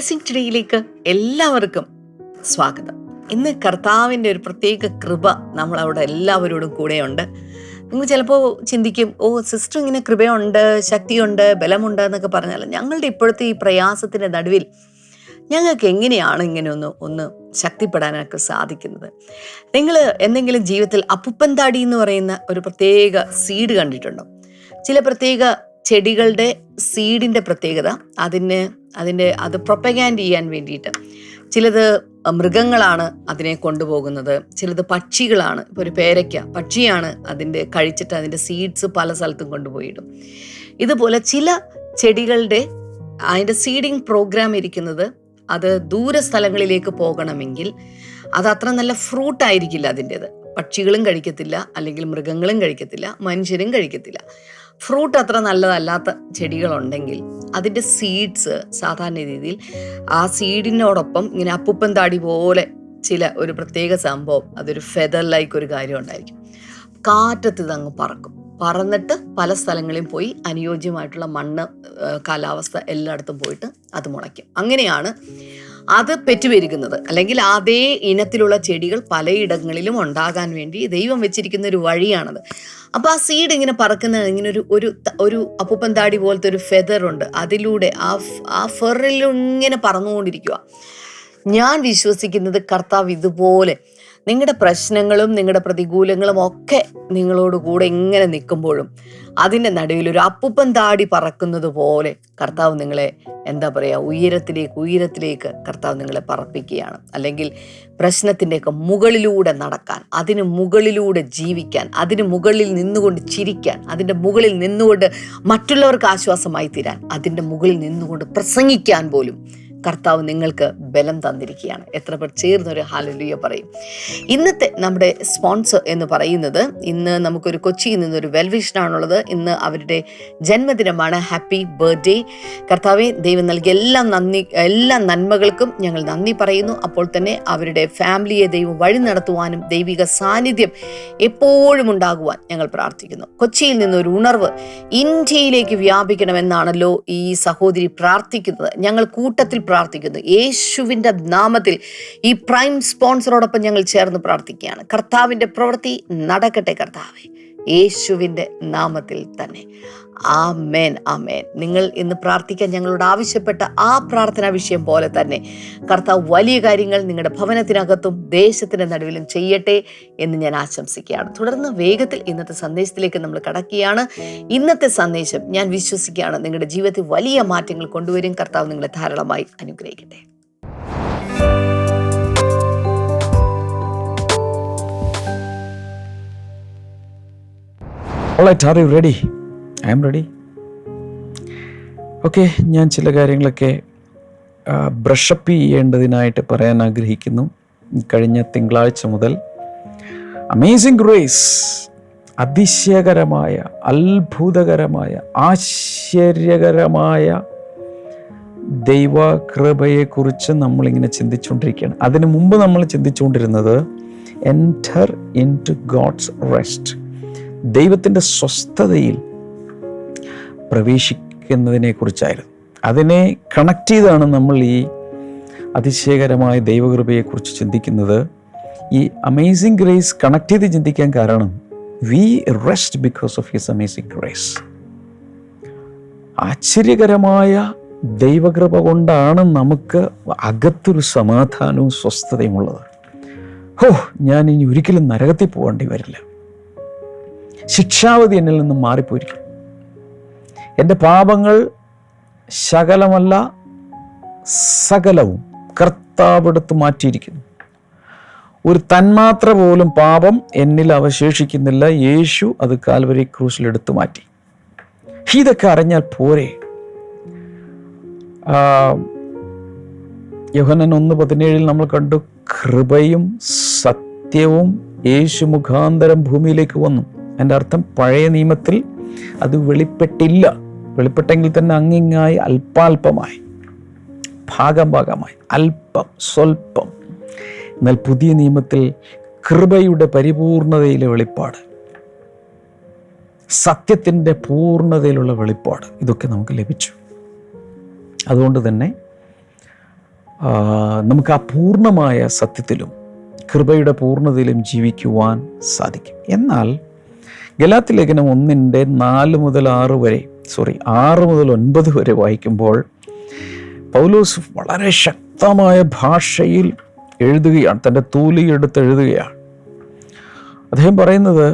Blessing ടുഡേയിലേക്ക് എല്ലാവർക്കും സ്വാഗതം. ഇന്ന് കർത്താവിന്റെ ഒരു പ്രത്യേക കൃപ നമ്മൾ അവിടെ എല്ലാവരോടും കൂടെയുണ്ട്. നിങ്ങൾ ചിലപ്പോൾ ചിന്തിക്കും ഓ സിസ്റ്റർ ഇങ്ങനെ കൃപയുണ്ട് ശക്തിയുണ്ട് ബലമുണ്ട് എന്നൊക്കെ പറഞ്ഞാൽ ഞങ്ങളുടെ ഇപ്പോഴത്തെ ഈ പ്രയാസത്തിന്റെ നടുവിൽ ഞങ്ങൾക്ക് എങ്ങനെയാണ് ഇങ്ങനെ ഒന്ന് ഒന്ന് ശക്തിപ്പെടാനൊക്കെ സാധിക്കുന്നത്? നിങ്ങൾ എന്തെങ്കിലും ജീവിതത്തിൽ അപ്പുപ്പന്താടി എന്ന് പറയുന്ന ഒരു പ്രത്യേക സീഡ് കണ്ടിട്ടുണ്ടോ? ചില പ്രത്യേക ചെടികളുടെ സീഡിന്റെ പ്രത്യേകത അതിന് അതിന്റെ അത് പ്രൊപ്പഗാൻഡ് ചെയ്യാൻ വേണ്ടിയിട്ട്. ചിലത് മൃഗങ്ങളാണ് അതിനെ കൊണ്ടുപോകുന്നത്. ചിലത് പക്ഷികളാണ്. ഇപ്പോൾ ഒരു പേരയ്ക്ക പക്ഷിയാണ് അതിന്റെ കഴിച്ചിട്ട് അതിന്റെ സീഡ്സ് പല സ്ഥലത്തും കൊണ്ടുപോയിടും. ഇതുപോലെ ചില ചെടികളുടെ അതിന്റെ സീഡിങ് പ്രോഗ്രാം ഇരിക്കുന്നത് അത് ദൂര സ്ഥലങ്ങളിലേക്ക് പോകണമെങ്കിൽ അത് അത്ര നല്ല ഫ്രൂട്ട് ആയിരിക്കില്ല അതിന്റെത്. പക്ഷികളും കഴിക്കത്തില്ല അല്ലെങ്കിൽ മൃഗങ്ങളും കഴിക്കത്തില്ല മനുഷ്യരും കഴിക്കത്തില്ല. ഫ്രൂട്ട് അത്ര നല്ലതല്ലാത്ത ചെടികളുണ്ടെങ്കിൽ അതിന്റെ സീഡ്സ് സാധാരണ രീതിയിൽ ആ സീഡിനോടൊപ്പം ഇങ്ങനെ അപ്പുപ്പൻ താടി പോലെ ചില ഒരു പ്രത്യേക സംഭവം അതൊരു ഫെദർ ലൈക്ക് ഒരു കാര്യം ഉണ്ടായിരിക്കും. കാറ്റത്ത് ഇതങ്ങ് പറക്കും. പറന്നിട്ട് പല സ്ഥലങ്ങളിലും പോയി അനുയോജ്യമായിട്ടുള്ള മണ്ണ് കാലാവസ്ഥ എല്ലായിടത്തും പോയിട്ട് അത് മുളയ്ക്കും. അങ്ങനെയാണ് അത് പെറ്റുപെരുകുന്നത് അല്ലെങ്കിൽ അതേ ഇനത്തിലുള്ള ചെടികൾ പലയിടങ്ങളിലും ഉണ്ടാകാൻ വേണ്ടി ദൈവം വെച്ചിരിക്കുന്ന ഒരു വഴിയാണത്. അപ്പോൾ ആ സീഡ് ഇങ്ങനെ പറക്കുന്ന ഇങ്ങനെ ഒരു ഒരു ഒരു അപ്പുപ്പന്താടി താടി പോലത്തെ ഒരു ഫെദർ ഉണ്ട്. അതിലൂടെ ആ ആ ഫെറിൽ ഇങ്ങനെ പറന്നുകൊണ്ടിരിക്കുക ഞാൻ വിശ്വസിക്കുന്നത് കർത്താവ് ഇതുപോലെ നിങ്ങളുടെ പ്രശ്നങ്ങളും നിങ്ങളുടെ പ്രതികൂലങ്ങളും ഒക്കെ നിങ്ങളോട് കൂടെ ഇങ്ങനെ നിൽക്കുമ്പോഴും അതിന്റെ നടുവിൽ ഒരു അപ്പുപ്പൻ താടി പറക്കുന്നത് പോലെ കർത്താവ് നിങ്ങളെ എന്താ പറയുക ഉയരത്തിലേക്ക് ഉയരത്തിലേക്ക് കർത്താവ് നിങ്ങളെ പറപ്പിക്കുകയാണ്. അല്ലെങ്കിൽ പ്രശ്നത്തിന്റെയൊക്കെ മുകളിലൂടെ നടക്കാൻ അതിന് മുകളിലൂടെ ജീവിക്കാൻ അതിന് മുകളിൽ നിന്നുകൊണ്ട് ചിരിക്കാൻ അതിന്റെ മുകളിൽ നിന്നുകൊണ്ട് മറ്റുള്ളവർക്ക് ആശ്വാസമായി തീരാൻ അതിന്റെ മുകളിൽ നിന്നുകൊണ്ട് പ്രസംഗിക്കാൻ പോലും കർത്താവ് നിങ്ങൾക്ക് ബലം തന്നിരിക്കുകയാണ്. എത്ര പേർ ചേർന്നൊരു ഹാലലുയ പറയും. ഇന്നത്തെ നമ്മുടെ സ്പോൺസർ എന്ന് പറയുന്നത് ഇന്ന് നമുക്കൊരു കൊച്ചിയിൽ നിന്നൊരു വെൽവിഷനാണുള്ളത്. ഇന്ന് അവരുടെ ജന്മദിനമാണ്. ഹാപ്പി ബർത്ത്ഡേ കർത്താവെ ദൈവം നൽകിയ എല്ലാ നന്ദി എല്ലാ നന്മകൾക്കും ഞങ്ങൾ നന്ദി പറയുന്നു. അപ്പോൾ തന്നെ അവരുടെ ഫാമിലിയെ ദൈവം വഴി നടത്തുവാനും ദൈവിക സാന്നിധ്യം എപ്പോഴും ഉണ്ടാകുവാൻ ഞങ്ങൾ പ്രാർത്ഥിക്കുന്നു. കൊച്ചിയിൽ നിന്നൊരു ഉണർവ് ഇന്ത്യയിലേക്ക് വ്യാപിക്കണമെന്നാണല്ലോ ഈ സഹോദരി പ്രാർത്ഥിക്കുന്നത്. ഞങ്ങൾ കൂട്ടത്തിൽ പ്രാർത്ഥിക്കുന്നു. യേശുവിന്റെ നാമത്തിൽ ഈ പ്രൈം സ്പോൺസറോടൊപ്പം ഞങ്ങൾ ചേർന്ന് പ്രാർത്ഥിക്കുകയാണ്. കർത്താവിന്റെ പ്രവൃത്തി നടക്കട്ടെ കർത്താവെ. യേശുവിന്റെ നാമത്തിൽ തന്നെ. ആമേൻ മേൻ നിങ്ങൾ ഇന്ന് പ്രാർത്ഥിക്കാൻ ഞങ്ങളോട് ആവശ്യപ്പെട്ട ആ പ്രാർത്ഥനാ വിഷയം പോലെ തന്നെ കർത്താവ് വലിയ കാര്യങ്ങൾ നിങ്ങളുടെ ഭവനത്തിനകത്തും ദേശത്തിന്റെ നടുവിലും ചെയ്യട്ടെ എന്ന് ഞാൻ ആശംസിക്കുകയാണ്. തുടർന്ന് വേഗത്തിൽ ഇന്നത്തെ സന്ദേശത്തിലേക്ക് നമ്മൾ കടക്കുകയാണ്. ഇന്നത്തെ സന്ദേശം ഞാൻ വിശ്വസിക്കുകയാണ്. നിങ്ങളുടെ ജീവിതത്തിൽ വലിയ മാറ്റങ്ങൾ കൊണ്ടുവരും. കർത്താവ് നിങ്ങളെ ധാരാളമായി അനുഗ്രഹിക്കട്ടെ. You ready I'm ready. Okay ഞാൻ ചില കാര്യങ്ങളൊക്കെ ബ്രഷപ്പ് ചെയ്യേണ്ടതിനായിട്ട് പറയാൻ ആഗ്രഹിക്കുന്നു. കഴിഞ്ഞ തിങ്കളാഴ്ച മുതൽ അമേസിംഗ് ഗ്രേസ് അതിശയകരമായ അത്ഭുതകരമായ ആശ്ചര്യകരമായ ദൈവകൃപയെക്കുറിച്ച് നമ്മളിങ്ങനെ ചിന്തിച്ചുകൊണ്ടിരിക്കുകയാണ്. അതിനു മുമ്പ് നമ്മൾ ചിന്തിച്ചുകൊണ്ടിരുന്നത് enter into God's rest ദൈവത്തിന്റെ സ്വസ്ഥതയിൽ പ്രവേശിക്കുന്നതിനെ കുറിച്ചായിരുന്നു അതിനെ കണക്ട് ചെയ്താണ് നമ്മൾ ഈ അതിശയകരമായ ദൈവകൃപയെക്കുറിച്ച് ചിന്തിക്കുന്നത്. ഈ അമേസിങ് ഗ്രേസ് കണക്ട് ചെയ്ത് ചിന്തിക്കാൻ കാരണം we rest because of his amazing grace ആശ്ചര്യകരമായ ദൈവകൃപ കൊണ്ടാണ് നമുക്ക് അകത്തൊരു സമാധാനവും സ്വസ്ഥതയും ഉള്ളത്. ഹോ ഞാൻ ഇനി ഒരിക്കലും നരകത്തിൽ പോകേണ്ടി വരില്ല. ശിക്ഷാവധി എന്നിൽ നിന്നും മാറിപ്പോയിരിക്കും. എന്റെ പാപങ്ങൾ ശകലമല്ല സകലവും കർത്താവെടുത്ത് മാറ്റിയിരിക്കുന്നു. ഒരു തന്മാത്ര പോലും പാപം എന്നിൽ അവശേഷിക്കുന്നില്ല. യേശു അത് കാൽവരി ക്രൂസിൽ എടുത്തു മാറ്റി. ഇതൊക്കെ അറിഞ്ഞാൽ പോരെ? യോഹനൻ ഒന്ന് പതിനേഴിൽ നമ്മൾ കണ്ടു കൃപയും സത്യവും യേശു മുഖാന്തരം ഭൂമിയിലേക്ക് വന്നു. എന്റെ അർത്ഥം പഴയ നിയമത്തിൽ അത് വെളിപ്പെട്ടില്ല. വെളിപ്പെട്ടെങ്കിൽ തന്നെ അങ്ങിങ്ങായി അല്പാൽപമായി. ഭാഗം ഭാഗമായി. അല്പം സ്വൽപ്പം എന്നാൽ പുതിയ നിയമത്തിൽ കൃപയുടെ പരിപൂർണതയിലെ വെളിപ്പാട്. സത്യത്തിന്റെ പൂർണതയിലുള്ള വെളിപ്പാട്. ഇതൊക്കെ നമുക്ക് ലഭിച്ചു. അതുകൊണ്ട് തന്നെ നമുക്ക് ആ പൂർണമായ സത്യത്തിലും കൃപയുടെ പൂർണതയിലും ജീവിക്കുവാൻ സാധിക്കും. എന്നാൽ ഗലാത്തി ലേഖനം ഒന്നിന്റെ നാല് മുതൽ ആറ് വരെ സോറി ആറ് മുതൽ ഒൻപത് വരെ വായിക്കുമ്പോൾ പൗലോസ് വളരെ ശക്തമായ ഭാഷയിൽ എഴുതുകയാണ് തന്റെ തൂലി എടുത്ത് എഴുതുകയാണ്. അദ്ദേഹം പറയുന്നത്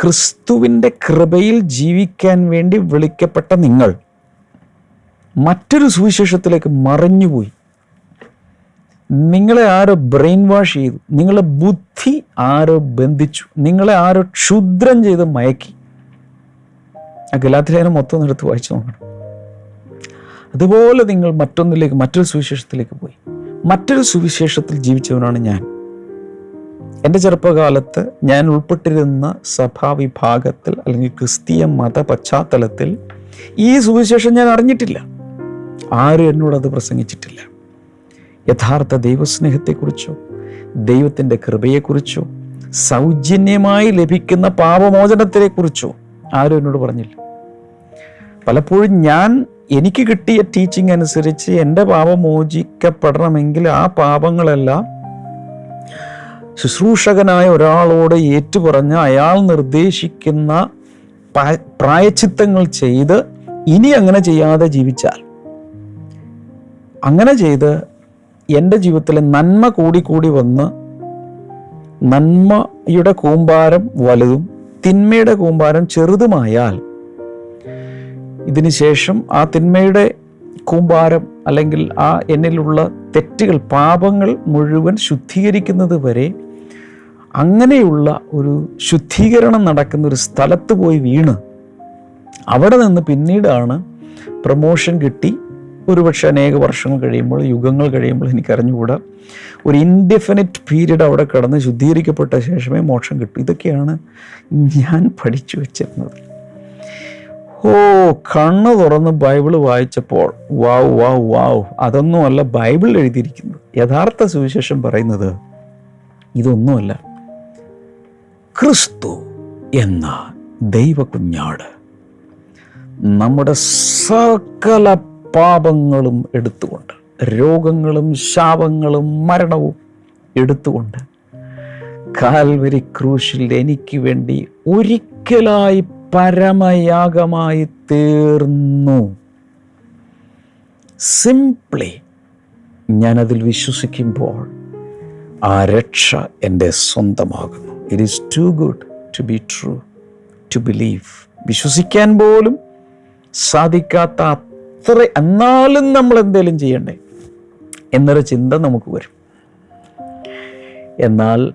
ക്രിസ്തുവിന്റെ കൃപയിൽ ജീവിക്കാൻ വേണ്ടി വിളിക്കപ്പെട്ട നിങ്ങൾ മറ്റൊരു സുവിശേഷത്തിലേക്ക് മറിഞ്ഞുപോയി. നിങ്ങളെ ആരോ ബ്രെയിൻ വാഷ് ചെയ്തു നിങ്ങളെ ബുദ്ധി ആരോ ബന്ധിച്ചു നിങ്ങളെ ആരോ ക്ഷുദ്രം ചെയ്ത് മയക്കി. ആ ഗലാത്തിലേനം മൊത്തം എടുത്ത് വായിച്ചു നോക്കണം. അതുപോലെ നിങ്ങൾ മറ്റൊന്നിലേക്ക് മറ്റൊരു സുവിശേഷത്തിലേക്ക് പോയി. മറ്റൊരു സുവിശേഷത്തിൽ ജീവിച്ചവനാണ് ഞാൻ. എന്റെ ചെറുപ്പകാലത്ത് ഞാൻ ഉൾപ്പെട്ടിരുന്ന സഭാവിഭാഗത്തിൽ അല്ലെങ്കിൽ ക്രിസ്തീയ മത പശ്ചാത്തലത്തിൽ ഈ സുവിശേഷം ഞാൻ അറിഞ്ഞിട്ടില്ല. ആരും എന്നോടത് പ്രസംഗിച്ചിട്ടില്ല. യഥാർത്ഥ ദൈവസ്നേഹത്തെക്കുറിച്ചോ ദൈവത്തിന്റെ കൃപയെക്കുറിച്ചോ സൗജന്യമായി ലഭിക്കുന്ന പാപമോചനത്തെക്കുറിച്ചോ ആരും എന്നോട് പറഞ്ഞില്ല. പലപ്പോഴും ഞാൻ എനിക്ക് കിട്ടിയ ടീച്ചിങ് അനുസരിച്ച് എന്റെ പാപം മോചിക്കപ്പെടണമെങ്കിൽ ആ പാപങ്ങളെല്ലാം ശുശ്രൂഷകനായ ഒരാളോട് ഏറ്റുപറഞ്ഞ് അയാൾ നിർദ്ദേശിക്കുന്ന പ്രായച്ചിത്തങ്ങൾ ചെയ്ത് ഇനി അങ്ങനെ ചെയ്യാതെ ജീവിച്ചാൽ. അങ്ങനെ ചെയ്ത് എന്റെ ജീവിതത്തിലെ നന്മ കൂടി കൂടി വന്ന് നന്മയുടെ കൂമ്പാരം വലുതും തിന്മയുടെ കൂമ്പാരം ചെറുതുമായാൽ ഇതിന് ശേഷം ആ തിന്മയുടെ കൂമ്പാരം അല്ലെങ്കിൽ ആ എന്നിലുള്ള തെറ്റുകൾ പാപങ്ങൾ മുഴുവൻ ശുദ്ധീകരിക്കുന്നത് വരെ അങ്ങനെയുള്ള ഒരു ശുദ്ധീകരണം നടക്കുന്ന ഒരു സ്ഥലത്ത് പോയി വീണ് അവിടെ നിന്ന് പിന്നീടാണ് പ്രമോഷൻ കിട്ടി. ഒരുപക്ഷെ അനേക വർഷങ്ങൾ കഴിയുമ്പോൾ യുഗങ്ങൾ കഴിയുമ്പോൾ എനിക്ക് അറിഞ്ഞുകൂടാ ഒരു ഇൻഡെഫിനിറ്റ് പീരീഡ് അവിടെ കിടന്ന് ശുദ്ധീകരിക്കപ്പെട്ട ശേഷമേ മോക്ഷം കിട്ടൂ. ഇതൊക്കെയാണ് ഞാൻ പഠിച്ചു വെച്ചിരുന്നത്. ഓ കണ്ണ് തുറന്ന് ബൈബിൾ വായിച്ചപ്പോൾ വാവ് വാവ് വാവ് അതൊന്നുമല്ല ബൈബിൾ എഴുതിയിരിക്കുന്നത്. യഥാർത്ഥ സുവിശേഷം പറയുന്നത് ഇതൊന്നുമല്ല. ക്രിസ്തു എന്ന ദൈവ കുഞ്ഞാട് നമ്മുടെ സകല പാപങ്ങളും എടുത്തുകൊണ്ട് രോഗങ്ങളും ശാപങ്ങളും മരണവും എടുത്തുകൊണ്ട് കാൽവരി ക്രൂശിൽ എനിക്ക് വേണ്ടി ഒരിക്കലായി പരമയാഗമായി തീർന്നു. സിംപ്ലി ഞാനതിൽ വിശ്വസിക്കുമ്പോൾ ആ രക്ഷ എന്റെ സ്വന്തമാകുന്നു. It is too good to be true to believe വിശ്വസിക്കാൻ പോലും സാധിക്കാത്ത അത്ര എന്നാലും നമ്മൾ എന്തേലും ചെയ്യണ്ടേ? എന്നൊരു ചിന്ത നമുക്ക് വരും. എന്നാൽ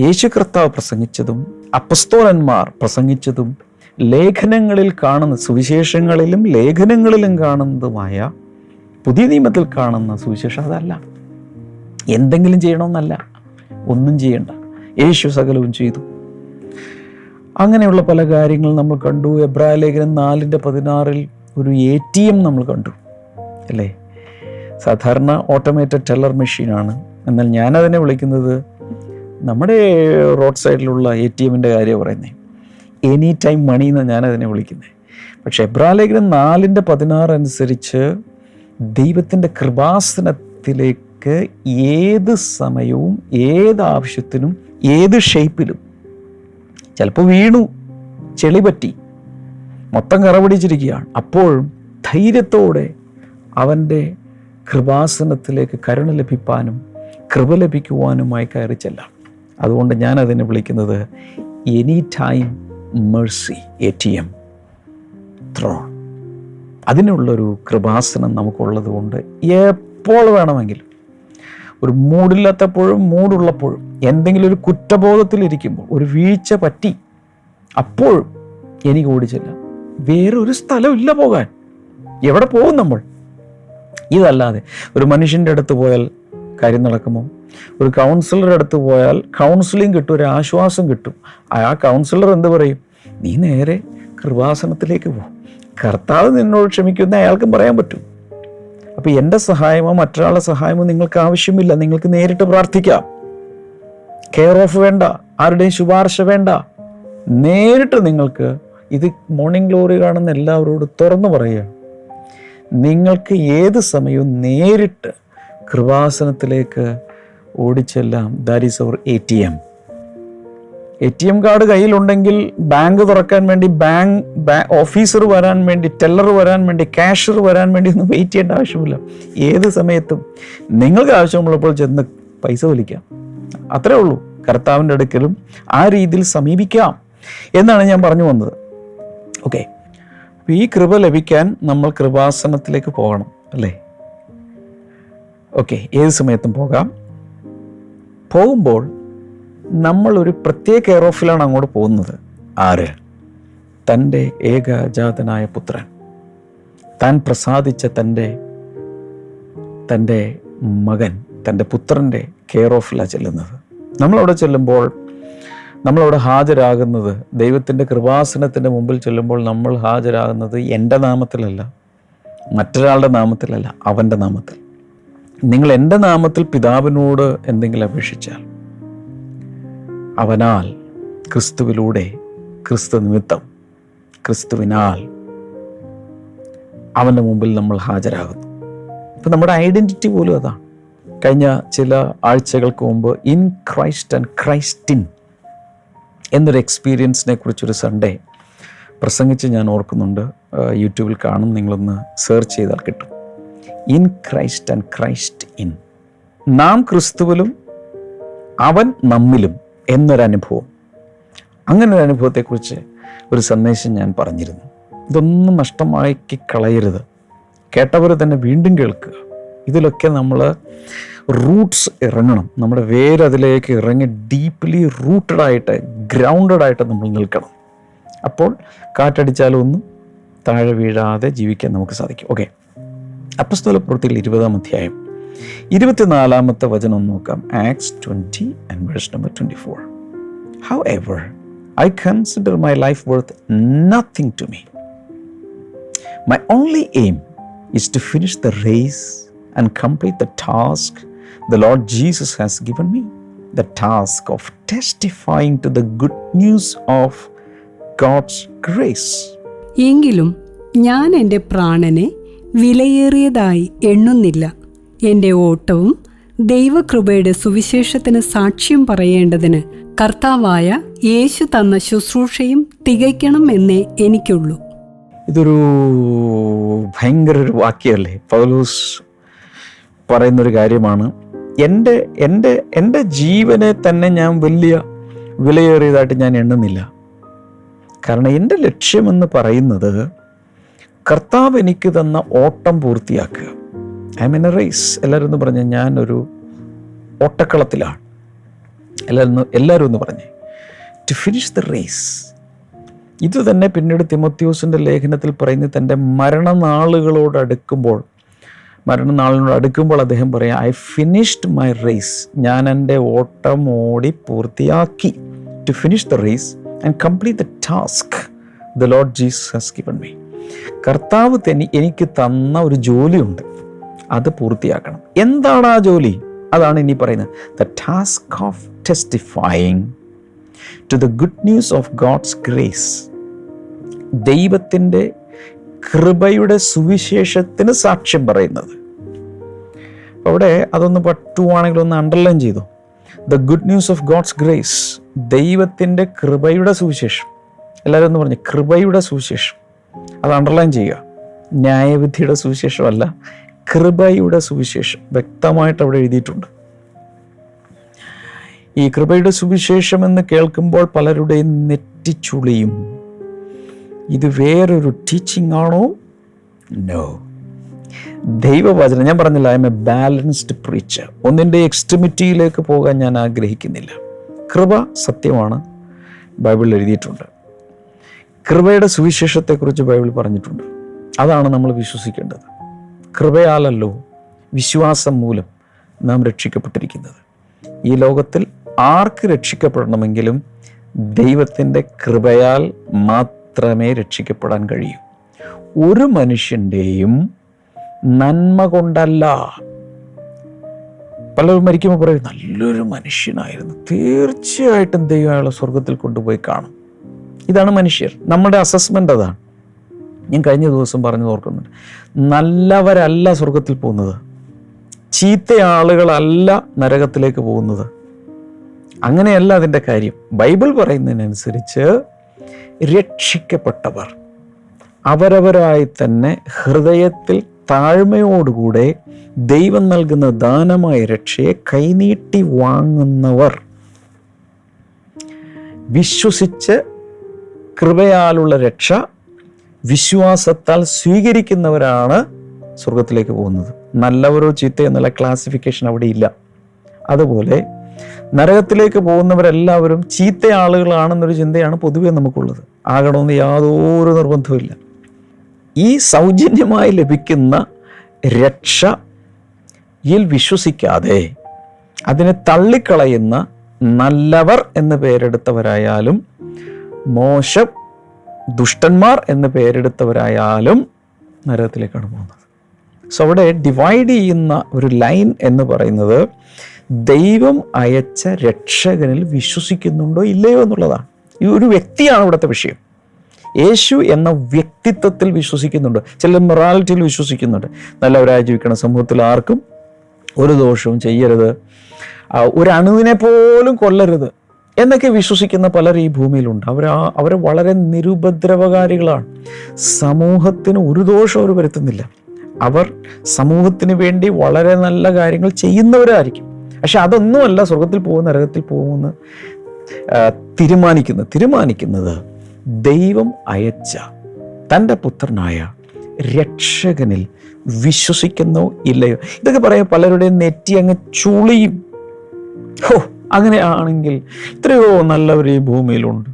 യേശു കർത്താവ് പ്രസംഗിച്ചതും അപ്പസ്തോലന്മാർ പ്രസംഗിച്ചതും ലേഖനങ്ങളിൽ കാണുന്ന സുവിശേഷങ്ങളിലും ലേഖനങ്ങളിലും കാണുന്നതുമായ പുതിയ നിയമത്തിൽ കാണുന്ന സുവിശേഷം അതല്ല. എന്തെങ്കിലും ചെയ്യണമെന്നല്ല. ഒന്നും ചെയ്യണ്ട. യേശു സകലവും ചെയ്തു. അങ്ങനെയുള്ള പല കാര്യങ്ങൾ നമ്മൾ കണ്ടു. എബ്രായ ലേഖനം നാലിന്റെ പതിനാറിൽ ഒരു എ ടി എം നമ്മൾ കണ്ടു അല്ലേ? സാധാരണ ഓട്ടോമേറ്റഡ് ടെല്ലർ മെഷീനാണ് എന്നാൽ ഞാനതിനെ വിളിക്കുന്നത് നമ്മുടെ റോഡ് സൈഡിലുള്ള എ ടി എമ്മിന്റെ കാര്യം പറയുന്നത് എനി ടൈം മണി എന്ന് ഞാനതിനെ വിളിക്കുന്നത് പക്ഷേ എബ്രാലേഖനം നാലിന്റെ പതിനാറ് അനുസരിച്ച് ദൈവത്തിന്റെ കൃപാസനത്തിലേക്ക് ഏത് സമയവും ഏത് ആവശ്യത്തിനും ഏത് ഷേപ്പിലും ചിലപ്പോൾ വീണു ചെളി പറ്റി മൊത്തം കറപിടിച്ചിരിക്കുകയാണ്. അപ്പോഴും ധൈര്യത്തോടെ അവന്റെ കൃപാസനത്തിലേക്ക് കരുണ ലഭിപ്പാനും കൃപ ലഭിക്കുവാനുമായി കയറി ചെല്ലാം. അതുകൊണ്ട് ഞാൻ അതിനെ വിളിക്കുന്നത് any time mercy A T M throne അതിനുള്ളൊരു കൃപാസനം നമുക്കുള്ളത് കൊണ്ട് എപ്പോൾ വേണമെങ്കിലും ഒരു മൂടില്ലാത്തപ്പോഴും മൂടുള്ളപ്പോഴും എന്തെങ്കിലും ഒരു കുറ്റബോധത്തിലിരിക്കുമ്പോൾ ഒരു വീഴ്ച പറ്റി അപ്പോഴും എനിക്ക് ഓടിച്ചില്ല വേറെ ഒരു സ്ഥലമില്ല പോകാൻ. എവിടെ പോകും നമ്മൾ? ഇതല്ലാതെ ഒരു മനുഷ്യന്റെ അടുത്ത് പോയാൽ കാര്യം നടക്കുമോ? ഒരു കൗൺസിലറുടെ അടുത്ത് പോയാൽ കൗൺസിലിംഗ് കിട്ടും ഒരു ആശ്വാസം കിട്ടും. ആ കൗൺസിലർ എന്ത് പറയും? നീ നേരെ കൃപാസനത്തിലേക്ക് പോകും കർത്താവ് നിന്നോട് ക്ഷമിക്കുന്ന അയാൾക്കും പറയാൻ പറ്റും. അപ്പോൾ എന്റെ സഹായമോ മറ്റൊരാളുടെ സഹായമോ നിങ്ങൾക്ക് ആവശ്യമില്ല. നിങ്ങൾക്ക് നേരിട്ട് പ്രാർത്ഥിക്കാം. കെയർ ഓഫ് വേണ്ട. ആരുടെയും ശുപാർശ വേണ്ട. നേരിട്ട് നിങ്ങൾക്ക് ഇത് മോർണിംഗ് ഗ്ലോറി കാണുന്ന എല്ലാവരോടും തുറന്നു പറയുക. നിങ്ങൾക്ക് ഏത് സമയവും നേരിട്ട് കൃപാസനത്തിലേക്ക് ഓടിച്ചെല്ലാം that is our A T M A T M card കയ്യിലുണ്ടെങ്കിൽ ബാങ്ക് തുറക്കാൻ വേണ്ടി ബാങ്ക് ഓഫീസർ വരാൻ വേണ്ടി ടെല്ലർ വരാൻ വേണ്ടി ക്യാഷർ വരാൻ വേണ്ടി ഒന്നും വെയിറ്റ് ചെയ്യേണ്ട ആവശ്യമില്ല. ഏത് സമയത്തും നിങ്ങൾക്ക് ആവശ്യമുള്ളപ്പോൾ ചെന്ന് പൈസ വലിക്കാം. അത്രേ ഉള്ളൂ. കർത്താവിന്റെ അടുക്കലും ആ രീതിയിൽ സമീപിക്കാം എന്നാണ് ഞാൻ പറഞ്ഞു വന്നത്. ഓക്കെ ഈ കൃപ ലഭിക്കാൻ നമ്മൾ കൃപാസനത്തിലേക്ക് പോകണം അല്ലേ? ഓക്കെ ഏത് സമയത്തും പോകാം. പോകുമ്പോൾ നമ്മൾ ഒരു പ്രത്യേക കെയർ ഓഫിലാണ് അങ്ങോട്ട് പോകുന്നത്. ആര്? തന്റെ ഏകജാതനായ പുത്രൻ. താൻ പ്രസാദിച്ച തന്റെ തന്റെ മകൻ തന്റെ പുത്രന്റെ കെയർ ഓഫിലാണ് ചെല്ലുന്നത്. നമ്മളവിടെ ചെല്ലുമ്പോൾ നമ്മളവിടെ ഹാജരാകുന്നത് ദൈവത്തിന്റെ കൃപാസനത്തിന്റെ മുമ്പിൽ ചെല്ലുമ്പോൾ നമ്മൾ ഹാജരാകുന്നത് എന്റെ നാമത്തിലല്ല മറ്റൊരാളുടെ നാമത്തിലല്ല അവന്റെ നാമത്തിൽ. നിങ്ങൾ എന്റെ നാമത്തിൽ പിതാവിനോട് എന്തെങ്കിലും അപേക്ഷിച്ചാൽ അവനാൽ ക്രിസ്തുവിലൂടെ ക്രിസ്തു നിമിത്തം ക്രിസ്തുവിനാൽ അവന്റെ മുമ്പിൽ നമ്മൾ ഹാജരാകുന്നു. അപ്പം നമ്മുടെ ഐഡന്റിറ്റി പോലും അതാണ് കഴിഞ്ഞ ചില ആഴ്ചകൾക്ക് മുമ്പ് ഇൻ ക്രൈസ്റ്റ് ആൻഡ് ക്രൈസ്റ്റിൻ എന്നൊരു എക്സ്പീരിയൻസിനെ കുറിച്ചൊരു സൺഡേ പ്രസംഗിച്ച് ഞാൻ ഓർക്കുന്നുണ്ട്. യൂട്യൂബിൽ കാണും നിങ്ങളൊന്ന് സെർച്ച് ചെയ്താൽ കിട്ടും. In Christ and Christ in നാം ക്രിസ്തുവിലും അവൻ നമ്മിലും എന്നൊരനുഭവം. അങ്ങനെ ഒരു അനുഭവത്തെക്കുറിച്ച് ഒരു സന്ദേശം ഞാൻ പറഞ്ഞിരുന്നു. ഇതൊന്നും നഷ്ടമാക്കി കളയരുത് കേട്ടവർ തന്നെ വീണ്ടും കേൾക്കുക. ഇതിലൊക്കെ നമ്മൾ റൂട്ട്സ് ഇറങ്ങണം. നമ്മുടെ വേര് അതിലേക്ക് ഇറങ്ങി ഡീപ്ലി റൂട്ടഡ് ആയിട്ട് ഗ്രൗണ്ടഡ് ആയിട്ട് നമ്മൾ നിൽക്കണം. അപ്പോൾ കാറ്റടിച്ചാലും ഒന്നും താഴെ വീഴാതെ ജീവിക്കാൻ നമുക്ക് സാധിക്കും. ഓക്കെ അപ്പസ്തോല പ്രവൃത്തിയിൽ ഇരുപതാം അധ്യായം. ഇരുപത്തിനാലാമത്തെ വചനം ഒന്ന് നോക്കാം. Acts twenty and verse number twenty four however I consider my life worth nothing to me my only aim is to finish the race and complete the task the Lord Jesus has given me the task of testifying to the good news of God's grace. എങ്കിലും ഞാൻ എന്റെ പ്രാണനെ വിലയേറിയതായി എണ്ണുന്നില്ല. എന്റെ ഓട്ടവും ദൈവകൃപയുടെ സുവിശേഷത്തിന് സാക്ഷ്യം പറയേണ്ടതിന് കർത്താവായ യേശു തന്ന ശുശ്രൂഷയും തികയ്ക്കണം എന്നേ എനിക്കുള്ളൂ. ഇതൊരു ഭയങ്കര ഒരു വാക്യമല്ലേ പൗലൂസ് പറയുന്നൊരു കാര്യമാണ് എന്റെ എന്റെ എന്റെ ജീവനെ തന്നെ ഞാൻ വലിയ വിലയേറിയതായിട്ട് ഞാൻ എണ്ണുന്നില്ല. കാരണം എന്റെ ലക്ഷ്യമെന്ന് പറയുന്നത് കർത്താവ് എനിക്ക് തന്ന ഓട്ടം പൂർത്തിയാക്കുക. ഐ മീൻ എ റേസ് എല്ലാവരും ഒന്ന് പറഞ്ഞ ഞാനൊരു ഓട്ടക്കളത്തിലാണ്. എല്ലാവരും എല്ലാവരും ഒന്ന് പറഞ്ഞേ ടു ഫിനിഷ് ദ റേസ് ഇത് തന്നെ പിന്നീട് തിമോത്യോസിന്റെ ലേഖനത്തിൽ പറയുന്നത് തന്റെ മരണനാളുകളോട് അടുക്കുമ്പോൾ മരണനാളിനോട് അടുക്കുമ്പോൾ അദ്ദേഹം പറയാം ഐ ഫിനിഷ്ഡ് മൈ റേസ് ഞാൻ എന്റെ ഓട്ടം ഓടി പൂർത്തിയാക്കി. To finish the race and complete the task the Lord Jesus has given me കർത്താവ് തന്നെ എനിക്ക് തന്ന ഒരു ജോലിയുണ്ട്. അത് പൂർത്തിയാക്കണം. എന്താണ് ആ ജോലി? അതാണ് ഇനി പറയുന്നത്. The task of testifying to the good news of God's grace ദൈവത്തിന്റെ കൃപയുടെ സുവിശേഷത്തിന് സാക്ഷ്യം പറയുന്നത്. അവിടെ അതൊന്ന് പറ്റുവാണെങ്കിൽ ഒന്ന് അണ്ടർലൈൻ ചെയ്തു. The good news of God's grace ദൈവത്തിന്റെ കൃപയുടെ സുവിശേഷം. എല്ലാവരും ഒന്ന് പറഞ്ഞു കൃപയുടെ സുവിശേഷം. അത് അണ്ടർലൈൻ ചെയ്യുക. ന്യായവിധിയുടെ സുവിശേഷമല്ല കൃപയുടെ സുവിശേഷം. വ്യക്തമായിട്ട് അവിടെ എഴുതിയിട്ടുണ്ട്. ഈ കൃപയുടെ സുവിശേഷം എന്ന് കേൾക്കുമ്പോൾ പലരുടെയും നെറ്റിച്ചുളിയും ഇത് വേറൊരു ടീച്ചിങ് ആണോ? നോ ദൈവവചനം ഞാൻ പറഞ്ഞില്ല I M a balanced preacher ഒന്നിന്റെ എക്സ്ട്രിമിറ്റിയിലേക്ക് പോകാൻ ഞാൻ ആഗ്രഹിക്കുന്നില്ല. കൃപ സത്യമാണ് ബൈബിളിൽ എഴുതിയിട്ടുണ്ട്. കൃപയുടെ സുവിശേഷത്തെക്കുറിച്ച് ബൈബിൾ പറഞ്ഞിട്ടുണ്ട്. അതാണ് നമ്മൾ വിശ്വസിക്കേണ്ടത്. കൃപയാലല്ലോ വിശ്വാസം മൂലം നാം രക്ഷിക്കപ്പെട്ടിരിക്കുന്നത്. ഈ ലോകത്തിൽ ആർക്ക് രക്ഷിക്കപ്പെടണമെങ്കിലും ദൈവത്തിന്റെ കൃപയാൽ മാത്രമേ രക്ഷിക്കപ്പെടാൻ കഴിയൂ. ഒരു മനുഷ്യന്റെയും നന്മ കൊണ്ടല്ല. പലരും മരിക്കുമ്പോൾ പറയും നല്ലൊരു മനുഷ്യനായിരുന്നു. തീർച്ചയായിട്ടും ദൈവം അയാളെ സ്വർഗത്തിൽ കൊണ്ടുപോയി കാണും. ഇതാണ് മനുഷ്യർ. നമ്മുടെ അസസ്മെന്റ് അതാണ്. ഞാൻ കഴിഞ്ഞ ദിവസം പറഞ്ഞു ഓർക്കുന്നുണ്ട്. നല്ലവരല്ല സ്വർഗത്തിൽ പോകുന്നത്. ചീത്ത ആളുകളല്ല നരകത്തിലേക്ക് പോകുന്നത്. അങ്ങനെയല്ല അതിന്റെ കാര്യം. ബൈബിൾ പറയുന്നതിനനുസരിച്ച് രക്ഷിക്കപ്പെട്ടവർ. അവരവരായി തന്നെ ഹൃദയത്തിൽ താഴ്മയോടുകൂടെ ദൈവം നൽകുന്ന ദാനമായ രക്ഷയെ കൈനീട്ടി വാങ്ങുന്നവർ. വിശ്വസിച്ച് കൃപയാലുള്ള രക്ഷ വിശ്വാസത്താൽ സ്വീകരിക്കുന്നവരാണ് സ്വർഗത്തിലേക്ക് പോകുന്നത്. നല്ലവരോ ചീത്ത എന്നുള്ള ക്ലാസിഫിക്കേഷൻ അവിടെ ഇല്ല അതുപോലെ നരകത്തിലേക്ക് പോകുന്നവരെല്ലാവരും ചീത്ത ആളുകളാണെന്നൊരു ചിന്തയാണ് പൊതുവേ നമുക്കുള്ളത്. ആകണമെന്ന് യാതൊരു നിർബന്ധവുമില്ല. ഈ സൗജന്യമായി ലഭിക്കുന്ന രക്ഷ രക്ഷയിൽ വിശ്വസിക്കാതെ അതിനെ തള്ളിക്കളയുന്ന നല്ലവർ എന്ന് പേരെടുത്തവരായാലും മോശം ദുഷ്ടന്മാർ എന്ന് പേരെടുത്തവരായാലും നരകത്തിലേക്കാണ് പോകുന്നത്. സോ അവിടെ ഡിവൈഡ് ചെയ്യുന്ന ഒരു ലൈൻ എന്ന് പറയുന്നത് ദൈവം അയച്ച രക്ഷകനിൽ വിശ്വസിക്കുന്നുണ്ടോ ഇല്ലയോ എന്നുള്ളതാണ്. ഈ ഒരു വ്യക്തിയാണ് ഇവിടുത്തെ വിഷയം. യേശു എന്ന വ്യക്തിത്വത്തിൽ വിശ്വസിക്കുന്നുണ്ട്. ചില മൊറാലിറ്റിയിൽ വിശ്വസിക്കുന്നുണ്ട്. നല്ലവരായി ജീവിക്കണം സമൂഹത്തിൽ ആർക്കും ഒരു ദോഷവും ചെയ്യരുത്. ഒരു അണുവിനെ പോലും കൊല്ലരുത് എന്നൊക്കെ വിശ്വസിക്കുന്ന പലർ ഈ ഭൂമിയിലുണ്ട്. അവർ അവർ വളരെ നിരുപദ്രവകാരികളാണ്. സമൂഹത്തിന് ഒരു ദോഷം അവർ വരുത്തുന്നില്ല. അവർ സമൂഹത്തിന് വേണ്ടി വളരെ നല്ല കാര്യങ്ങൾ ചെയ്യുന്നവരായിരിക്കും. പക്ഷെ അതൊന്നുമല്ല സ്വർഗത്തിൽ പോകുന്ന നരകത്തിൽ പോകുമെന്ന് തീരുമാനിക്കുന്നത് തീരുമാനിക്കുന്നത് ദൈവം അയച്ച തന്റെ പുത്രനായ രക്ഷകനിൽ വിശ്വസിക്കുന്നോ ഇല്ലയോ? ഇതൊക്കെ പറയാൻ പലരുടെയും നെറ്റി അങ്ങ് ചുളിയും. ഹോ അങ്ങനെയാണെങ്കിൽ എത്രയോ നല്ലവർ ഈ ഭൂമിയിലുണ്ട്.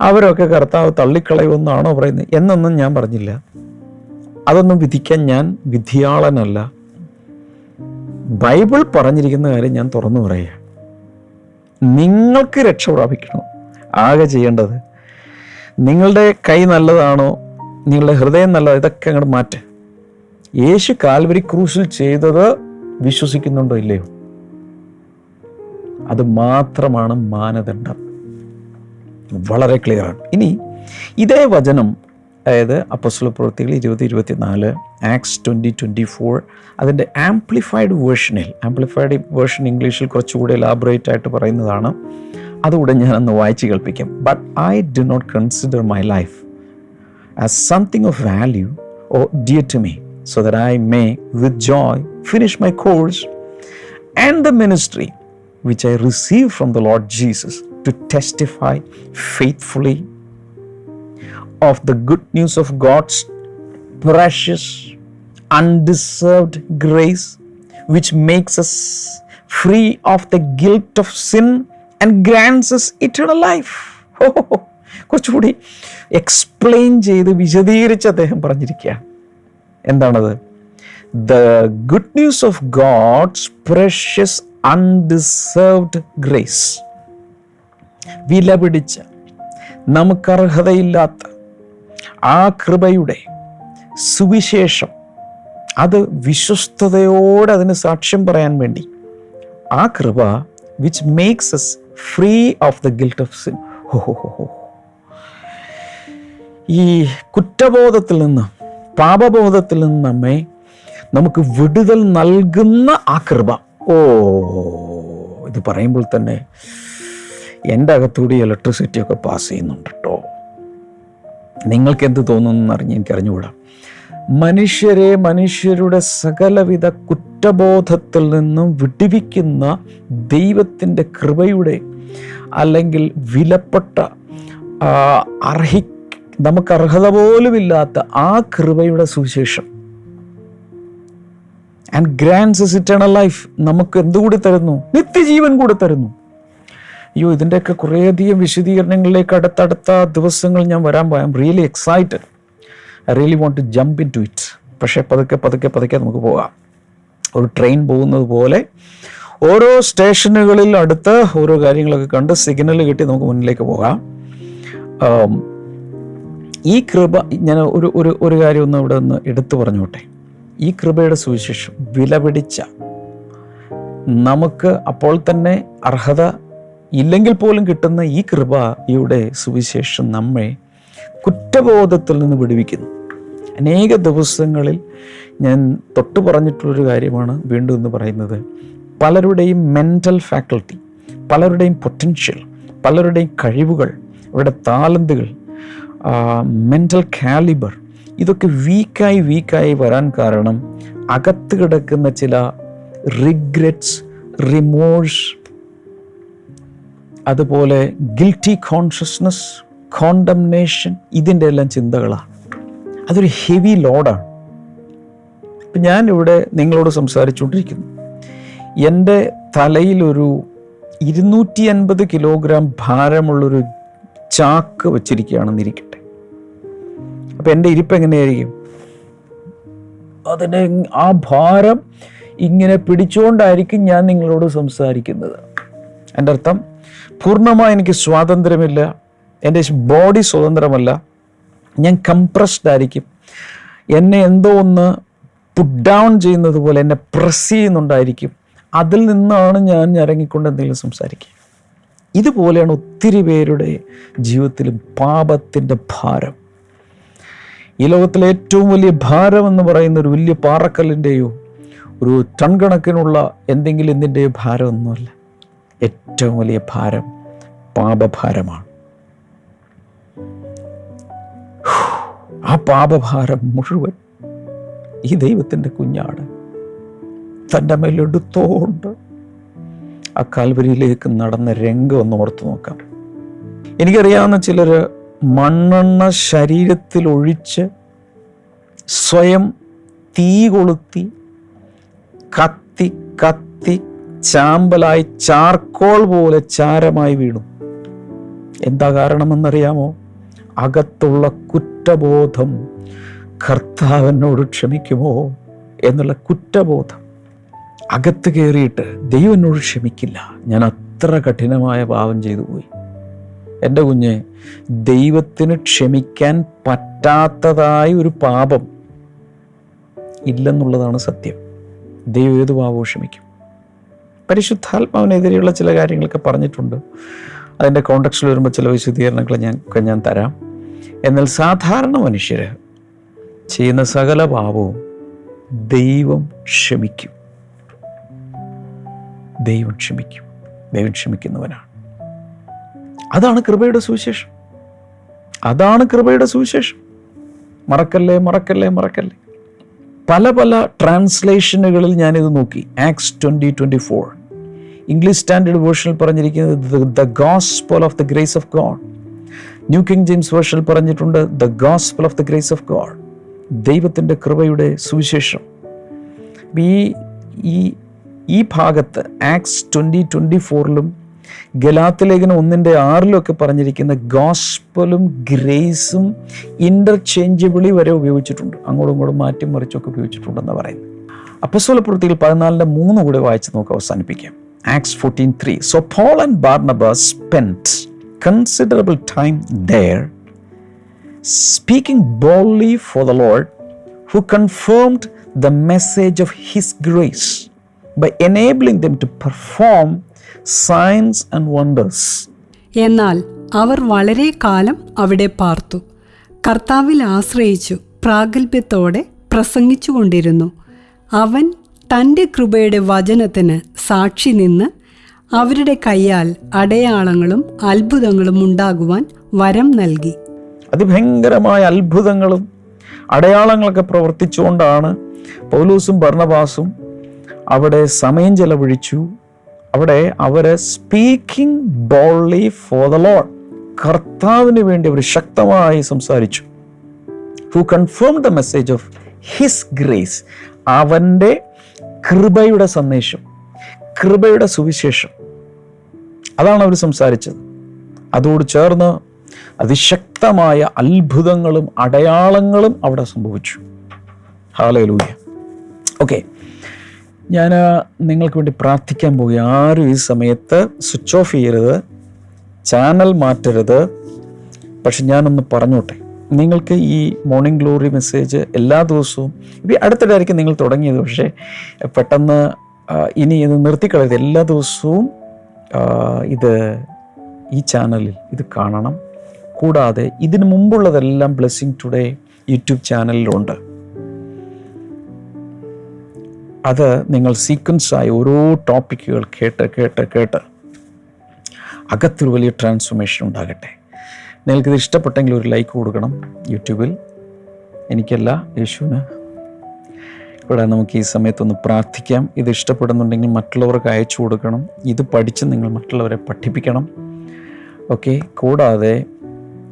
അവരൊക്കെ കർത്താവ് തള്ളിക്കളയുമെന്നാണോ പറയുന്നത്? എന്നൊന്നും ഞാൻ പറഞ്ഞില്ല. അതൊന്നും വിധിക്കാൻ ഞാൻ വിധിയാളനല്ല. ബൈബിൾ പറഞ്ഞിരിക്കുന്ന കാര്യം ഞാൻ തുറന്നു പറയുക. നിങ്ങൾക്ക് രക്ഷ പ്രാപിക്കണം. ആകെ ചെയ്യേണ്ടത് നിങ്ങളുടെ കൈ നല്ലതാണോ നിങ്ങളുടെ ഹൃദയം നല്ലതാണോ ഇതൊക്കെ അങ്ങോട്ട് മാറ്റ്. യേശു കാൽവരി ക്രൂസിൽ ചെയ്തത് വിശ്വസിക്കുന്നുണ്ടോ ഇല്ലയോ? അത് മാത്രമാണ് മാനദണ്ഡം. വളരെ ക്ലിയറാണ് ഇനി ഇതേ വചനം അതായത് അപ്പസ്വല പ്രവൃത്തികൾ ഇരുപത് ഇരുപത്തിനാല് ആക്സ് ട്വന്റി ട്വന്റി ഫോർ അതിന്റെ ആംപ്ലിഫൈഡ് വേർഷനിൽ ആംപ്ലിഫൈഡ് വേർഷൻ ഇംഗ്ലീഷിൽ കുറച്ചുകൂടി എലാബറേറ്റ് ആയിട്ട് പറയുന്നതാണ്. അതുകൂടെ ഞാനൊന്ന് വായിച്ച് കേൾപ്പിക്കും. But I do not consider my life as something of value or dear to me so that I may with joy finish my course and the ministry which I receive from the Lord Jesus to testify faithfully of God's precious, undeserved grace, which makes us free of the guilt of sin and grants us eternal life. ഹോ, ഹോ, ഹോ. കുറച്ചുകൂടി explain ചെയ്ത് വിശദീകരിച്ച് അദ്ദേഹം പറഞ്ഞിരിക്കുകയാണ് എന്താണത് the good news of God's precious undeserved grace വില പിടിച്ച നമുക്കർഹതയില്ലാത്ത ആ കൃപയുടെ സുവിശേഷം അത് വിശ്വസ്തയോടെ അതിന് സാക്ഷ്യം പറയാൻ വേണ്ടി ആ കൃപ which makes us free of the guilt of sin ഈ കുറ്റബോധത്തിൽ നിന്ന് പാപബോധത്തിൽ നിന്ന് നമ്മെ നമുക്ക് വിടുതൽ നൽകുന്ന ആ കൃപ. ഓ ഇത് പറയുമ്പോൾ തന്നെ എന്റെ അകത്തൂടി ഇലക്ട്രിസിറ്റിയൊക്കെ പാസ് ചെയ്യുന്നുണ്ട് കേട്ടോ നിങ്ങൾക്ക് എന്ത് തോന്നുന്നു അറിഞ്ഞ് എനിക്ക് അറിഞ്ഞുകൂടാ മനുഷ്യരെ മനുഷ്യരുടെ സകലവിധ കുറ്റബോധത്തിൽ നിന്നും വിടിവിക്കുന്ന ദൈവത്തിന്റെ കൃപയുടെ അല്ലെങ്കിൽ വിലപ്പെട്ട അർഹി നമുക്ക് അർഹത പോലുമില്ലാത്ത ആ കൃപയുടെ സുവിശേഷം. ആൻഡ് ഗ്രാൻഡ്സ് ഇറ്റേണൽ ലൈഫ് നമുക്ക് എന്തുകൂടി തരുന്നു? നിത്യജീവൻ കൂടി തരുന്നു. അയ്യോ ഇതിന്റെയൊക്കെ കുറേയധികം വിശദീകരണങ്ങളിലേക്ക് അടുത്തടുത്ത ദിവസങ്ങൾ ഞാൻ വരാൻ പോയാം. Really excited I really want to jump into it പക്ഷേ പതുക്കെ പതുക്കെ പതുക്കെ നമുക്ക് പോകാം. ഒരു ട്രെയിൻ പോകുന്നത് പോലെ ഓരോ സ്റ്റേഷനുകളിൽ അടുത്ത് ഓരോ കാര്യങ്ങളൊക്കെ കണ്ട് സിഗ്നൽ കിട്ടി നമുക്ക് മുന്നിലേക്ക് പോകാം. ഈ കൃപ ഞാൻ ഒരു ഒരു ഒരു കാര്യം ഒന്ന് ഇവിടെ ഒന്ന് എടുത്തു പറഞ്ഞോട്ടെ. ഈ കൃപയുടെ സുവിശേഷം വിലപിടിച്ച നമുക്ക് അപ്പോൾ തന്നെ അർഹത ഇല്ലെങ്കിൽ പോലും കിട്ടുന്ന ഈ കൃപയുടെ സുവിശേഷം നമ്മെ കുറ്റബോധത്തിൽ നിന്ന് വിടുവിക്കുന്നു. അനേക ദിവസങ്ങളിൽ ഞാൻ തൊട്ട് പറഞ്ഞിട്ടുള്ളൊരു കാര്യമാണ് വീണ്ടും എന്ന് പറയുന്നത്. പലരുടെയും മെന്റൽ ഫാക്കൽറ്റി പലരുടെയും പൊട്ടൻഷ്യൽ പലരുടെയും കഴിവുകൾ അവരുടെ താലന്തുകൾ മെന്റൽ കാലിബർ ഇതൊക്കെ വീക്കായി വീക്കായി വരാൻ കാരണം അകത്ത് കിടക്കുന്ന ചില റിഗ്രറ്റ്സ് റിമോഴ്സ് അതുപോലെ ഗിൽറ്റി കോൺഷ്യസ്നസ് കോണ്ടംനേഷൻ ഇതിന്റെ എല്ലാം ചിന്തകളാണ്. അതൊരു ഹെവി ലോഡാണ് ഇപ്പം ഞാനിവിടെ നിങ്ങളോട് സംസാരിച്ചുകൊണ്ടിരിക്കുന്നു. എന്റെ തലയിലൊരു ഇരുന്നൂറ്റി അൻപത് കിലോഗ്രാം ഭാരമുള്ളൊരു ചാക്ക് വച്ചിരിക്കുകയാണെന്നിരിക്കട്ടെ അപ്പം എന്റെ ഇരിപ്പ് എങ്ങനെയായിരിക്കും? അതിനെ ആ ഭാരം ഇങ്ങനെ പിടിച്ചുകൊണ്ടായിരിക്കും ഞാൻ നിങ്ങളോട് സംസാരിക്കുന്നത്. എന്റെ അർത്ഥം പൂർണമായി എനിക്ക് സ്വാതന്ത്ര്യമില്ല. എന്റെ ബോഡി സ്വതന്ത്രമല്ല. ഞാൻ കംപ്രസ്ഡ് ആയിരിക്കും. എന്നെ എന്തോ ഒന്ന് പുഡ് ഡൗൺ ചെയ്യുന്നത് പോലെ എന്നെ പ്രസ് ചെയ്യുന്നുണ്ടായിരിക്കും. അതിൽ നിന്നാണ് ഞാൻ ഇറങ്ങിക്കൊണ്ട് എന്തെങ്കിലും സംസാരിക്കുക. ഇതുപോലെയാണ് ഒത്തിരി പേരുടെ ജീവിതത്തിലും പാപത്തിന്റെ ഭാരം. ഈ ലോകത്തിലെ ഏറ്റവും വലിയ ഭാരം എന്ന് പറയുന്ന ഒരു വലിയ പാറക്കല്ലിന്റെയോ ഒരു ടൺ കണക്കിനുള്ള എന്തെങ്കിലും എന്തിന്റെയോ ഭാരമൊന്നുമല്ല ഏറ്റവും വലിയ ഭാരം പാപഭാരമാണ്. ആ പാപഭാരം മുഴുവൻ ഈ ദൈവത്തിന്റെ കുഞ്ഞാണ്. തന്റെ മേലെടുത്തോണ്ട് ആ കാൽവരിയിലേക്ക് നടന്ന രംഗം ഒന്ന് ഓർത്ത് നോക്കാം. എനിക്കറിയാവുന്ന ചിലർ മണ്ണെണ്ണ ശരീരത്തിൽ ഒഴിച്ച് സ്വയം തീ കൊളുത്തി കത്തി കത്തി ചാമ്പലായി ചാർക്കോൾ പോലെ ചാരമായി വീണു. എന്താ കാരണമെന്നറിയാമോ? അകത്തുള്ള കുറ്റബോധം കർത്താവിനോട് ക്ഷമിക്കുമോ എന്നുള്ള കുറ്റബോധം. അകത്ത് കയറിയിട്ട് ദൈവം എന്നോട് ക്ഷമിക്കില്ല. ഞാൻ അത്ര കഠിനമായ പാപം ചെയ്തു പോയി. എന്റെ കുഞ്ഞ് ദൈവത്തിന് ക്ഷമിക്കാൻ പറ്റാത്തതായ ഒരു പാപം ഇല്ലെന്നുള്ളതാണ് സത്യം. ദൈവം ഏത് പാപവും ക്ഷമിക്കും. പരിശുദ്ധാത്മാവിനെതിരെയുള്ള ചില കാര്യങ്ങളൊക്കെ പറഞ്ഞിട്ടുണ്ട്. അതിന്റെ കോണ്ടക്സ്റ്റിൽ വരുമ്പോൾ ചില വിശദീകരണങ്ങൾ ഞാൻ ഞാൻ തരാം. എന്നാൽ സാധാരണ മനുഷ്യർ ചെയ്യുന്ന സകല പാപവും ദൈവം ക്ഷമിക്കും. ദൈവം ക്ഷമിക്കും. ദൈവം ക്ഷമിക്കുന്നവനാണ്. അതാണ് കൃപയുടെ സുവിശേഷം. അതാണ് കൃപയുടെ സുവിശേഷം. മറക്കല്ലേ മറക്കല്ലേ മറക്കല്ലേ? പല പല ട്രാൻസ്ലേഷനുകളിൽ ഞാനിത് നോക്കി. Acts twenty twenty four English standard വേർഷനിൽ പറഞ്ഞിരിക്കുന്നത് the gospel of the grace of God New King James വേർഷനിൽ പറഞ്ഞിട്ടുണ്ട് the gospel of the grace of God ദൈവത്തിന്റെ കൃപയുടെ സുവിശേഷം. ഈ ഈ ഭാഗത്ത് ആക്സ് ട്വന്റി ട്വന്റി ഫോറിലും ഗലാത്ത് ലേഖനം ഒന്നിന്റെ ആറിലൊക്കെ പറഞ്ഞിരിക്കുന്ന ഗോസ്പലും ഗ്രേസും ഇന്റർചേഞ്ചബിളി വരെ ഉപയോഗിച്ചിട്ടുണ്ട്. അങ്ങോട്ടും ഇങ്ങോട്ടും മാറ്റി മറിച്ചൊക്കെ ഉപയോഗിച്ചിട്ടുണ്ടെന്ന് പറയുന്നത്. അപ്പസ്വല പ്രവൃത്തിയിൽ പതിനാലിന്റെ മൂന്ന് കൂടെ വായിച്ച് നമുക്ക് അവസാനിപ്പിക്കാം. Acts fourteen three so Paul and Barnabas spend considerable time there speaking boldly for the Lord, who confirmed the message of his grace. By enabling them to perform signs and wonders എന്നാൽ അവർ വളരെ കാലം അവിടെ പാർത്തു. കർത്താവിൽ ആശ്രയിച്ചു പ്രാഗൽഭ്യത്തോടെ പ്രസംഗിച്ചുകൊണ്ടിരുന്നു. അവൻ തന്റെ കൃപയുടെ വചനത്തിന് സാക്ഷി നിന്ന് അവരുടെ കൈയാൽ അടയാളങ്ങളും അത്ഭുതങ്ങളും ഉണ്ടാകുവാൻ വരം നൽകി. അതിഭയങ്കരമായ അത്ഭുതങ്ങളും അടയാളങ്ങളൊക്കെ പ്രവർത്തിച്ചുകൊണ്ടാണ് പൗലൂസും ഭർണബാസും അവിടെ സമയം ചെലവഴിച്ചു. അവിടെ അവർ speaking boldly for the Lord കർത്താവിന് വേണ്ടി അവർ ശക്തമായി സംസാരിച്ചു. Who confirm the message of his grace അവന്റെ കൃപയുടെ സന്ദേശം കൃപയുടെ സുവിശേഷം. അതാണ് അവർ സംസാരിച്ചത്. അതോട് ചേർന്ന് അതിശക്തമായ അത്ഭുതങ്ങളും അടയാളങ്ങളും അവിടെ സംഭവിച്ചു. ഹാലയിലൂയ ഓക്കെ ഞാൻ നിങ്ങൾക്ക് വേണ്ടി പ്രാർത്ഥിക്കാൻ പോകുക ആരും ഈ സമയത്ത് സ്വിച്ച് ഓഫ് ചെയ്യരുത്. ചാനൽ മാറ്റരുത്. പക്ഷെ ഞാനൊന്ന് പറഞ്ഞോട്ടെ. നിങ്ങൾക്ക് ഈ മോർണിംഗ് ഗ്ലോറി മെസ്സേജ് എല്ലാ ദിവസവും ഇപ്പം അടുത്തിടായിരിക്കും നിങ്ങൾ തുടങ്ങിയത്. പക്ഷേ പെട്ടെന്ന് ഇനി ഇത് നിർത്തിക്കളയത് എല്ലാ ദിവസവും ഇത് ഈ ചാനലിൽ ഇത് കാണണം. കൂടാതെ ഇതിനു മുമ്പുള്ളതെല്ലാം ബ്ലെസ്സിങ് ടുഡേ യൂട്യൂബ് ചാനലിലുണ്ട് അത് നിങ്ങൾ സീക്വൻസായി ഓരോ ടോപ്പിക്കുകൾ കേട്ട് കേട്ട് കേട്ട് അകത്തൊരു വലിയ ട്രാൻസ്ഫോർമേഷൻ ഉണ്ടാകട്ടെ. നിങ്ങൾക്കിത് ഇഷ്ടപ്പെട്ടെങ്കിൽ ഒരു ലൈക്ക് കൊടുക്കണം യൂട്യൂബിൽ. എനിക്കല്ല യേശുവിന്. ഇവിടെ നമുക്ക് ഈ സമയത്തൊന്ന് പ്രാർത്ഥിക്കാം. ഇത് ഇഷ്ടപ്പെടുന്നുണ്ടെങ്കിൽ മറ്റുള്ളവർക്ക് അയച്ചു കൊടുക്കണം. ഇത് പഠിച്ച് നിങ്ങൾ മറ്റുള്ളവരെ പഠിപ്പിക്കണം. ഓക്കെ കൂടാതെ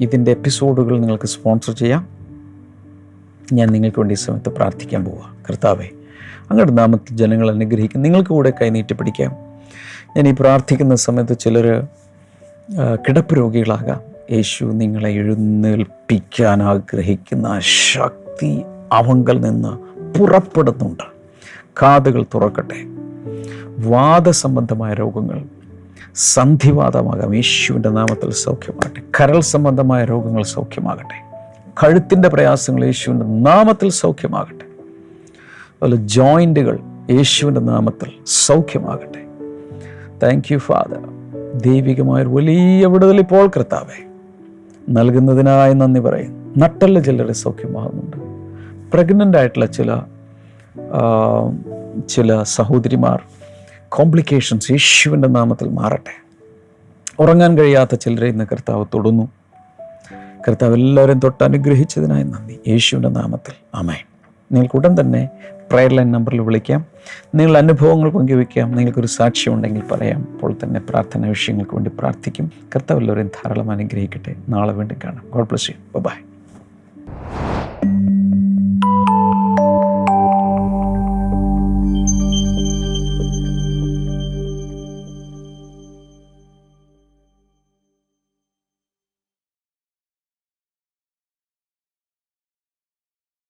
ഇതിന്റെ എപ്പിസോഡുകൾ നിങ്ങൾക്ക് സ്പോൺസർ ചെയ്യാം. ഞാൻ നിങ്ങൾക്ക് വേണ്ടി ഈ സമയത്ത് പ്രാർത്ഥിക്കാൻ പോവുക കർത്താവേ അങ്ങയുടെ നാമത്തിൽ ജനങ്ങൾ അനുഗ്രഹിക്കും. നിങ്ങൾക്ക് കൂടെ കൈനീട്ടി പിടിക്കാം. ഞാൻ ഈ പ്രാർത്ഥിക്കുന്ന സമയത്ത് ചിലർ കിടപ്പ് രോഗികളാകാം. യേശു നിങ്ങളെ എഴുന്നേൽപ്പിക്കാൻ ആഗ്രഹിക്കുന്ന ശക്തി അവങ്കൽ നിന്ന് പുറപ്പെടുന്നുണ്ട്. കാതുകൾ തുറക്കട്ടെ. വാദസംബന്ധമായ രോഗങ്ങൾ സന്ധിവാദമാകാം. യേശുവിന്റെ നാമത്തിൽ സൗഖ്യമാകട്ടെ. കരൾ സംബന്ധമായ രോഗങ്ങൾ സൗഖ്യമാകട്ടെ. കഴുത്തിന്റെ പ്രയാസങ്ങൾ യേശുവിന്റെ നാമത്തിൽ സൗഖ്യമാകട്ടെ. അതുപോലെ ജോയിന്റുകൾ യേശുവിന്റെ നാമത്തിൽ സൗഖ്യമാകട്ടെ. താങ്ക് യു ഫാദർ ദൈവികമായൊരു വലിയ വിടുതൽ ഇപ്പോൾ കൃത്താവേ നൽകുന്നതിനായി നന്ദി പറയും നട്ടല്ല ചിലരെ സൗഖ്യമാകുന്നുണ്ട്. പ്രഗ്നന്റ് ആയിട്ടുള്ള ചില ചില സഹോദരിമാർ കോംപ്ലിക്കേഷൻസ് യേശുവിന്റെ നാമത്തിൽ മാറട്ടെ. ഉറങ്ങാൻ കഴിയാത്ത ചിലരെ ഇന്ന് കർത്താവ് തൊടുന്നു. കർത്താവ് എല്ലാവരെയും തൊട്ട് അനുഗ്രഹിച്ചതിനായി നന്ദി. യേശുവിന്റെ നാമത്തിൽ. അമേ നിങ്ങൾക്ക് ഉടൻ തന്നെ പ്രയർ ലൈൻ നമ്പറിൽ വിളിക്കാം. നിങ്ങൾ അനുഭവങ്ങൾ പങ്കുവയ്ക്കാം. നിങ്ങൾക്കൊരു സാക്ഷ്യമുണ്ടെങ്കിൽ പറയാം. അപ്പോൾ തന്നെ പ്രാർത്ഥനാ വിഷയങ്ങൾക്ക് വേണ്ടി പ്രാർത്ഥിക്കും. കർത്താവ് എല്ലാവരെയും ധാരാളം അനുഗ്രഹിക്കട്ടെ. നാളെ വീണ്ടും കാണാം. God bless you by